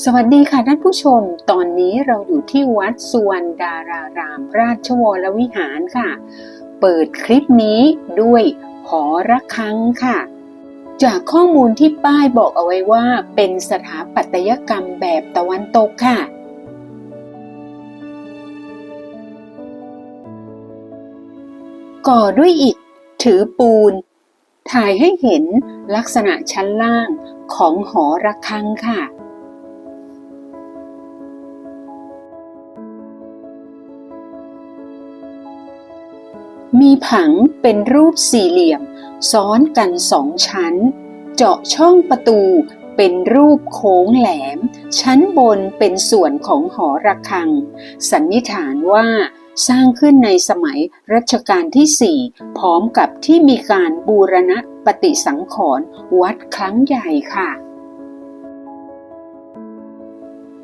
สวัสดีค่ะท่านผู้ชม ตอนนี้เราอยู่ที่วัดสุวรรณดารารามราชวรวิหารค่ะ เปิดคลิปนี้ด้วยหอระฆังค่ะ จากข้อมูลที่ป้ายบอกเอาไว้ว่าเป็นสถาปัตยกรรมแบบตะวันตกค่ะ ก่อด้วยอิฐถือปูน ถ่ายให้เห็นลักษณะชั้นล่างของหอระฆังค่ะ มีผังเป็นรูปสี่เหลี่ยม ซ้อนกันสองชั้น เจาะช่องประตูเป็นรูปโค้งแหลม ชั้นบนเป็นส่วนของหอระฆัง สันนิษฐานว่าสร้างขึ้นในสมัยรัชกาลที่ 4 พร้อมกับที่มีการบูรณะปฏิสังขรณ์วัดครั้งใหญ่ค่ะ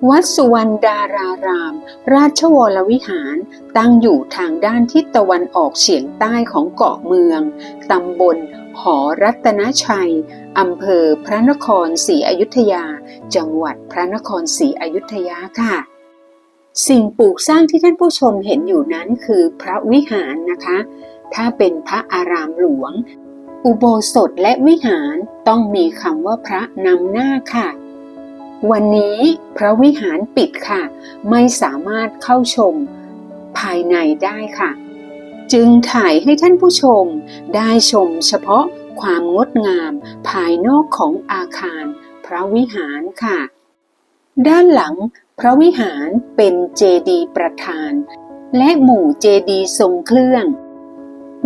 วัดสุวรรณดาราราม ราชวรวิหาร ตั้งอยู่ทางด้านทิศตะวันออกเฉียงใต้ของเกาะเมือง ตำบล หอรัตนชัย อำเภอพระนครศรีอยุธยา จังหวัดพระนครศรีอยุธยาค่ะ สิ่งปลูกสร้างที่ท่านผู้ชมเห็นอยู่นั้นคือพระวิหารนะคะ ถ้าเป็นพระอารามหลวง อุโบสถและวิหารต้องมีคำว่าพระนำหน้าค่ะ วันนี้พระวิหารปิดค่ะ ไม่สามารถเข้าชมภายในได้ค่ะ จึงถ่ายให้ท่านผู้ชมได้ชมเฉพาะความงดงามภายนอกของอาคารพระวิหารค่ะ ด้านหลังพระวิหารเป็นเจดีย์ประธาน และหมู่เจดีย์ทรงเครื่อง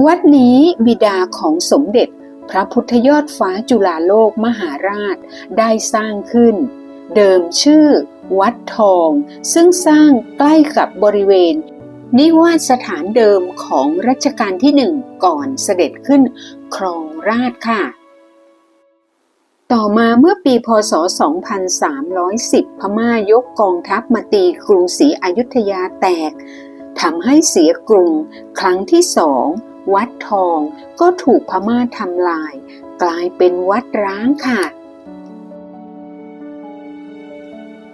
วัดนี้บิดาของสมเด็จพระพุทธยอดฟ้าจุฬาโลกมหาราชได้สร้างขึ้น เดิมชื่อ วัดทอง ซึ่งสร้างใกล้กับบริเวณ นิวาสสถานเดิมของรัชกาลที่หนึ่งก่อนเสด็จขึ้นครองราชค่ะ ต่อมาเมื่อปีพศ 2310 พม่ายกกองทัพมาตีกรุงศรีอยุธยาแตกทำให้เสียกรุง ครั้งที่สองวัดทองก็ถูกพม่าทำลาย กลายเป็นวัดร้างค่ะ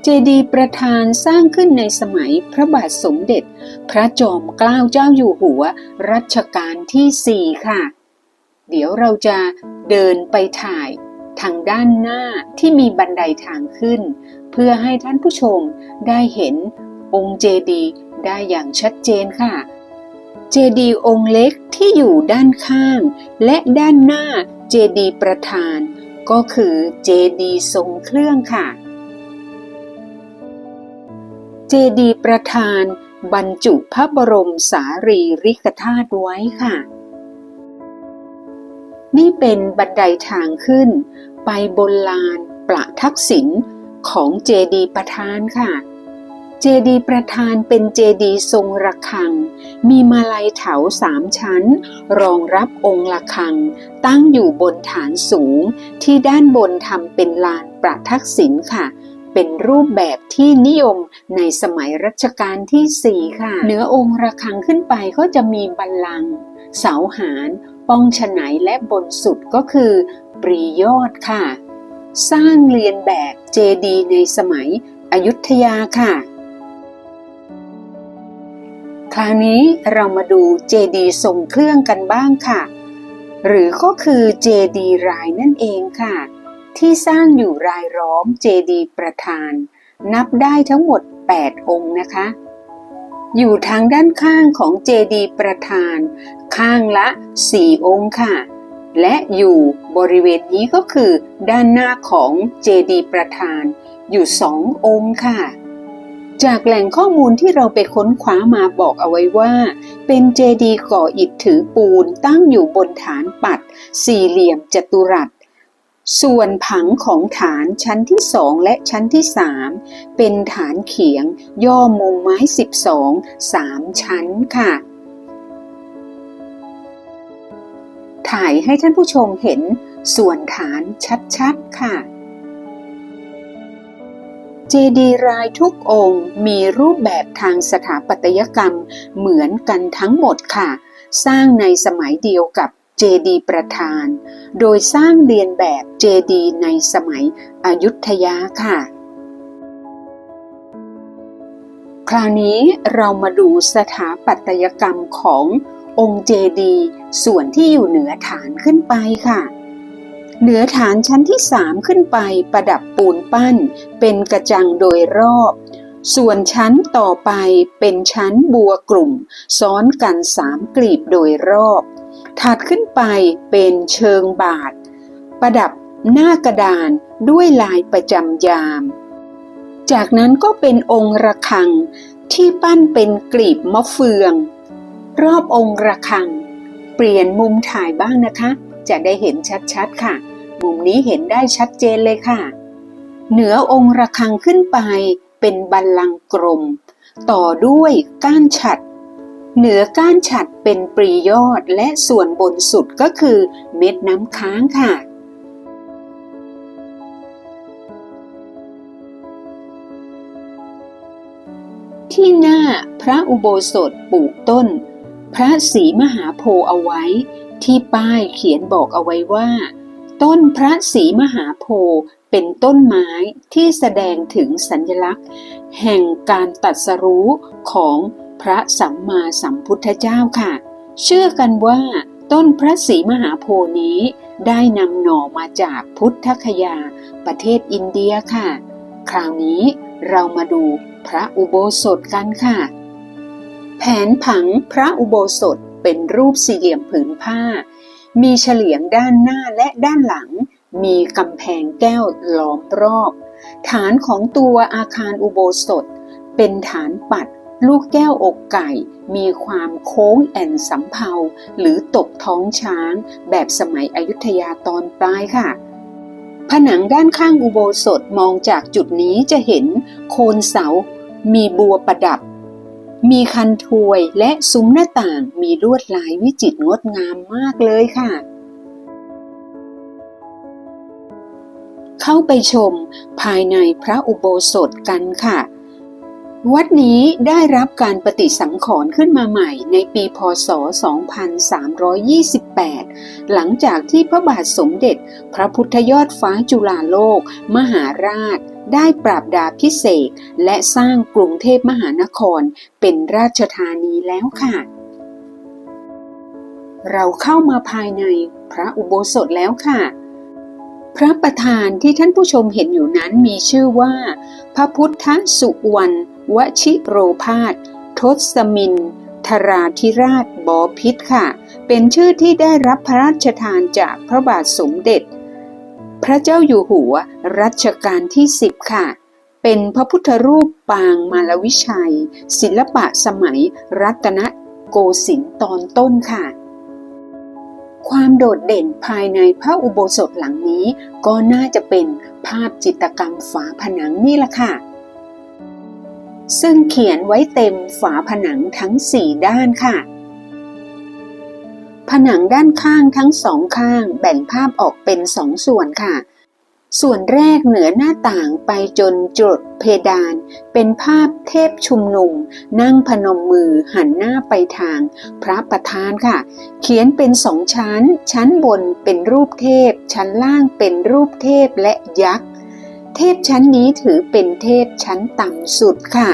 จดีย์ประธานสร้างขึ้นในสมัยพระบาทสมเด็จ พระจอมเกล้าเจ้าอยู่หัว รัชกาลที่ 4 ค่ะ เดี๋ยวเราจะเดินไปถ่ายทางด้านหน้าที่มีบันไดทางขึ้น เพื่อให้ท่านผู้ชมได้เห็นองค์เจดีย์ได้อย่างชัดเจนค่ะ เจดีย์องค์เล็กที่อยู่ด้านข้าง และด้านหน้าเจดีย์ประธาน ก็คือเจดีย์ทรงเครื่องค่ะ เจดีย์ประธานบรรจุพระบรมสารีริกธาตุไว้ค่ะ นี่เป็นบันไดทางขึ้น ไปบนลานประทักษิณของเจดีย์ประธานค่ะ เจดีย์ประธานเป็นเจดีย์ทรงระฆัง มีมาลัยเถาสามชั้น รองรับองค์ระฆัง ตั้งอยู่บนฐานสูงที่ด้านบนทำเป็นลานประทักษิณค่ะ เป็นรูปแบบที่นิยมในสมัยรัชกาลที่ 4 ค่ะ เหนือองค์ระฆังขึ้นไปก็จะมีบัลลังก์เสาหารป้องฉนัยและบนสุดก็คือ ปรียอดค่ะ สร้างเรียนแบบเจดีในสมัยอยุธยาค่ะ คราวนี้เรามาดูเจดีทรงเครื่องกันบ้างค่ะ หรือก็คือเจดีรายนั่นเองค่ะ ที่สร้างอยู่รายล้อมเจดีย์ประธาน นับได้ทั้งหมด 8 องค์นะคะ อยู่ทางด้านข้างของเจดีย์ประธาน ข้างละ 4 องค์ค่ะ และอยู่บริเวณนี้ก็คือด้านหน้าของเจดีย์ประธาน อยู่สององค์ค่ะจากแหล่งข้อมูลที่เราไปค้นคว้ามาบอกเอาไว้ว่า เป็นเจดีย์ก่ออิฐถือปูนตั้งอยู่บนฐานปัด สี่เหลี่ยมจัตุรัส ส่วนผังของฐานชั้นที่สองและชั้นที่สามเป็นฐานเขียง ย่อมุมไม้สิบสองสามชั้นค่ะ ถ่ายให้ท่านผู้ชมเห็นส่วนฐานชัดๆค่ะ เจดีย์รายทุกองค์มีรูปแบบทางสถาปัตยกรรมเหมือนกันทั้งหมดค่ะ สร้างในสมัยเดียวกับ เจดีประธาน โดยสร้างเรียนแบบเจดีในสมัยอยุธยาค่ะ คราวนี้เรามาดูสถาปัตยกรรมขององค์เจดีส่วนที่อยู่เหนือฐานขึ้นไปค่ะ เหนือฐานชั้นที่สามขึ้นไปประดับปูนปั้น เป็นกระจังโดยรอบ ส่วนชั้นต่อไปเป็นชั้นบัวกลุ่ม ซ้อนกันสามกลีบโดยรอบ ถัดขึ้นไปเป็นเชิงบาท ประดับหน้ากระดานด้วยลายประจำยาม จากนั้นก็เป็นองค์ระฆังที่ปั้นเป็นกลีบมะเฟือง รอบองค์ระฆัง เปลี่ยนมุมถ่ายบ้างนะคะ จะได้เห็นชัดๆค่ะ มุมนี้เห็นได้ชัดเจนเลยค่ะ เหนือองค์ระฆังขึ้นไปเป็นบัลลังก์กลม ต่อด้วยก้านฉัด เหนือก้านฉัดเป็นปรียอดและส่วนบนสุดก็คือเม็ดน้ำค้างค่ะ ที่หน้าพระอุโบสถปลูกต้น พระศรีมหาโพธิ์เอาไว้ ที่ป้ายเขียนบอกเอาไว้ว่า ต้นพระศรีมหาโพธิ์เป็นต้นไม้ที่แสดงถึงสัญลักษณ์ แห่งการตัดสรู้ของ พระสัมมาสัมพุทธเจ้าค่ะ เชื่อกันว่าต้นพระศรีมหาโพธิ์นี้ได้นำหน่อมาจากพุทธคยา ประเทศอินเดียค่ะ คราวนี้เรามาดูพระอุโบสถกันค่ะ แผนผังพระอุโบสถเป็นรูปสี่เหลี่ยมผืนผ้า มีเฉลียงด้านหน้าและด้านหลัง มีกำแพงแก้วล้อมรอบ ฐานของตัวอาคารอุโบสถ เป็นฐานปัด ลูกแก้วอกไก่มีความโค้งแอนสำเภาหรือตกท้องช้าง แบบสมัยอยุธยาตอนปลายค่ะ ผนังด้านข้างอุโบสถมองจากจุดนี้จะเห็นโคนเสา มีบัวประดับ มีคันถวยและซุ้มหน้าต่างมีลวดลายวิจิตรงดงามมากเลยค่ะเข้าไปชมภายในพระอุโบสถกันค่ะ วัดนี้ได้รับการปฏิสังขรณ์ขึ้นมาใหม่ในปีพศ 2328 หลังจากที่พระบาทสมเด็จพระพุทธยอดฟ้าจุฬาโลก มหาราช ได้ปราบดาพิเศษและสร้างกรุงเทพมหานครเป็นราชธานีแล้วค่ะ เราเข้ามาภายในพระอุโบสถแล้วค่ะพระประธานที่ท่านผู้ชมเห็นอยู่นั้นมีชื่อว่า พระพุทธสุวรรณ วชิโรพาสทศมินทราธิราชบอพิษค่ะ เป็นชื่อที่ได้รับพระราชทานจากพระบาทสมเด็จ พระเจ้าอยู่หัวรัชกาลที่10ค่ะ เป็นพระพุทธรูปปางมารวิชัย ศิลปะสมัยรัตนโกสินทร์ตอนต้นค่ะ ความโดดเด่นภายในพระอุโบสถหลังนี้ ก็น่าจะเป็นภาพจิตรกรรมฝาผนังนี่แหละค่ะ ซึ่งเขียนไว้เต็มฝาผนังทั้งสี่ด้านค่ะ ผนังด้านข้างทั้งสองข้างแบ่งภาพออกเป็นสองส่วนค่ะ ส่วนแรกเหนือหน้าต่างไปจนจดเพดาน เป็นภาพเทพชุมนุม นั่งพนมมือหันหน้าไปทาง พระประธานค่ะ เขียนเป็นสองชั้น ชั้นบนเป็นรูปเทพ ชั้นล่างเป็นรูปเทพและยักษ์ เทพชั้นนี้ถือเป็นเทพชั้นต่ำสุดค่ะ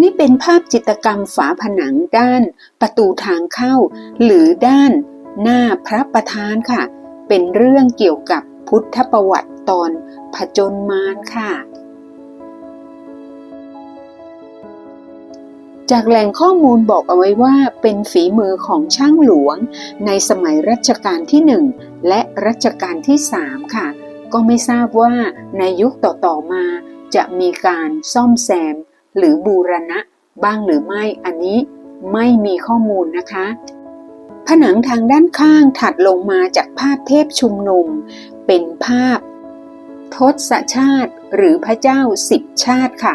นี่เป็นภาพจิตรกรรมฝาผนังด้านประตูทางเข้า หรือด้านหน้าพระประธานค่ะ เป็นเรื่องเกี่ยวกับพุทธประวัติตอนผจญมารค่ะ จากแหล่งข้อมูลบอกเอาไว้ว่าเป็นฝีมือของช่างหลวง ในสมัยรัชกาลที่หนึ่งและรัชกาลที่สามค่ะ ก็ไม่ทราบว่าในยุคต่อๆมาจะมีการซ่อมแซม หรือบูรณะ บ้างหรือไม่อันนี้ไม่มีข้อมูลนะคะ ผนังทางด้านข้างถัดลงมาจากภาพเทพชุมนุม เป็นภาพทศชาติหรือพระเจ้าสิบชาติค่ะ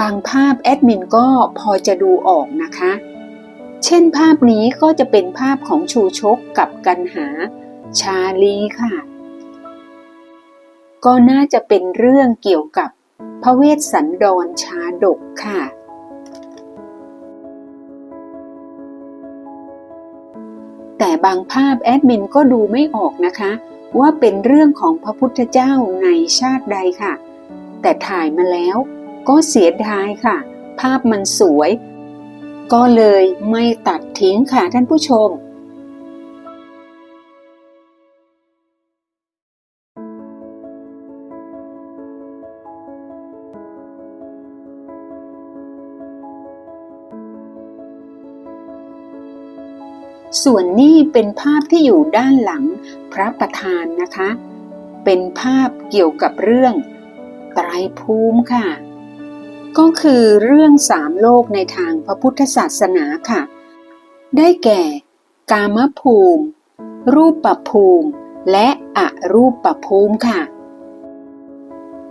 บางภาพแอดมินก็พอจะดูออกนะคะ เช่นภาพนี้ก็จะเป็นภาพของชูชกกับกันหาชาลีค่ะ ก็น่าจะเป็นเรื่องเกี่ยวกับพระเวสสันดรชาดกค่ะ แต่บางภาพแอดมินก็ดูไม่ออกนะคะ ว่าเป็นเรื่องของพระพุทธเจ้าในชาติใดค่ะ แต่ถ่ายมาแล้ว ก็เสียดายค่ะ ภาพมันสวย ก็เลยไม่ตัดทิ้งค่ะท่านผู้ชม ส่วนนี้เป็นภาพที่อยู่ด้านหลังพระประธานนะคะ เป็นภาพเกี่ยวกับเรื่องไตรภูมิค่ะ ก็คือเรื่องสามโลกในทางพระพุทธศาสนาค่ะ ได้แก่ กามภูมิ รูปปภูมิ และอรูปภูมิค่ะ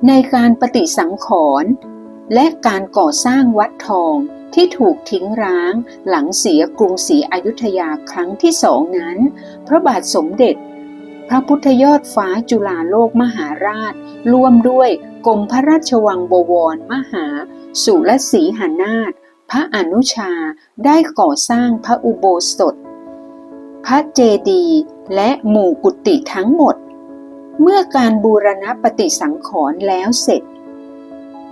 ในการปฏิสังขรณ์และการก่อสร้างวัดทองที่ถูกทิ้งร้างหลังเสียกรุงศรีอยุธยาครั้งที่สองนั้น พระบาทสมเด็จ พระพุทธยอดฟ้าจุฬาโลกมหาราช ร่วมด้วย กรมพระราชวังบวรมหา สุรศรีหานาถพระอนุชาได้ก่อสร้างพระอุโบสถ พระเจดีย์และหมู่กุฏิทั้งหมด เมื่อการบูรณะปฏิสังขรณ์แล้วเสร็จ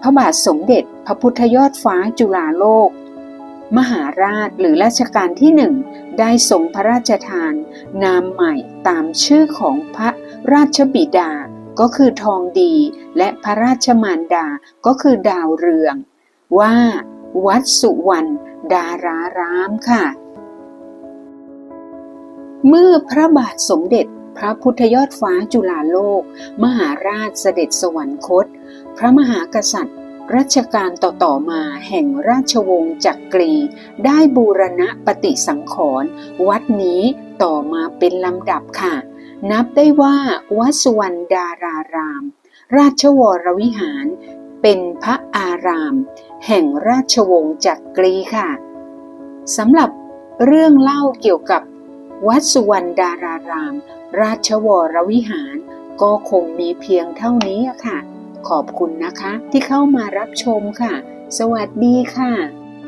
พระบาทสมเด็จพระพุทธยอดฟ้าจุฬาโลก มหาราชหรือรัชกาลที่หนึ่งได้ทรงพระราชทาน นามใหม่ตามชื่อของพระราชบิดา ก็คือทองดีและพระราชมารดาก็คือดาวเรือง ว่า วัดสุวรรณดารารามค่ะ เมื่อพระบาทสมเด็จพระพุทธยอดฟ้าจุฬาโลก มหาราชเสด็จสวรรคต พระมหากษัตริย์ รัชกาลต่อๆมาแห่งราชวงศ์จักกรี ได้บูรณะปฏิสังขรณ์วัดนี้ต่อมาเป็นลำดับค่ะ นับได้ว่าวัดสุวรรณดาราราม ราชวรวิหาร เป็นพระอาราม แห่งราชวงศ์จักกรีค่ะสำหรับเรื่องเล่าเกี่ยวกับวัดสุวรรณดาราราม ราชวรวิหาร ก็คงมีเพียงเท่านี้ค่ะ ขอบคุณนะคะที่เข้ามารับชมค่ะ สวัสดีค่ะ